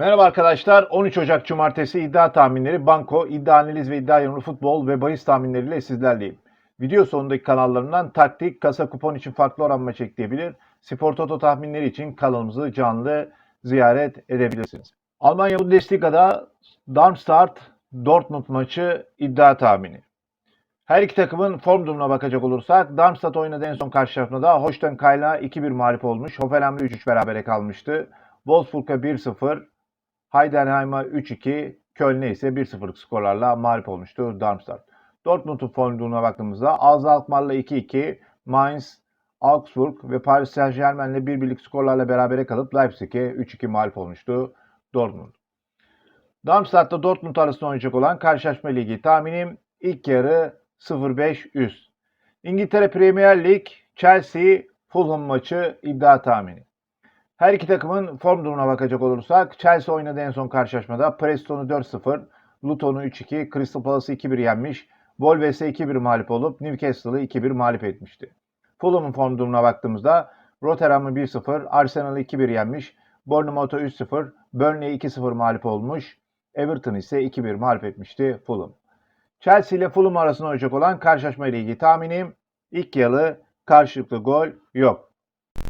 Merhaba arkadaşlar. 13 Ocak Cumartesi iddia tahminleri, banko, iddia analiz ve iddia yorumlu futbol ve bahis tahminleriyle sizlerleyim. Video sonundaki kanallarından taktik, kasa kupon için farklı oran maçı ekleyebilir. Spor Toto tahminleri için kanalımızı canlı ziyaret edebilirsiniz. Almanya Bundesliga'da Darmstadt Dortmund maçı iddia tahmini. Her iki takımın form durumuna bakacak olursak Darmstadt oynadı en son karşılaşmada Holstein Kiel'e 2-1 mağlup olmuş. Hoffenheim'le 3-3 berabere kalmıştı. Wolfsburg'a 1-0, Heidenheim'a 3-2, Köln'e ise 1-0'lık skorlarla mağlup olmuştu Darmstadt. Dortmund'un form durumuna baktığımızda Alza Alkmaar'la 2-2, Mainz, Augsburg ve Paris Saint Germain'le 1-1'lik skorlarla berabere kalıp Leipzig'e 3-2 mağlup olmuştu Dortmund. Darmstadt'ta Dortmund arasında oynayacak olan karşılaşma ligi tahminim ilk yarı 0-5 üst. İngiltere Premier Lig Chelsea Fulham maçı iddia tahmini. Her iki takımın form durumuna bakacak olursak Chelsea oynadı en son karşılaşmada Preston'u 4-0, Luton'u 3-2, Crystal Palace'ı 2-1 yenmiş, Wolves'e 2-1 mağlup olup Newcastle'ı 2-1 mağlup etmişti. Fulham'ın form durumuna baktığımızda Rotterdam'ı 1-0, Arsenal'ı 2-1 yenmiş, Bournemouth'a 3-0, Burnley'e 2-0 mağlup olmuş, Everton ise 2-1 mağlup etmişti Fulham. Chelsea ile Fulham arasında olacak olan karşılaşma ile ilgili tahminim ilk yarı karşılıklı gol yok.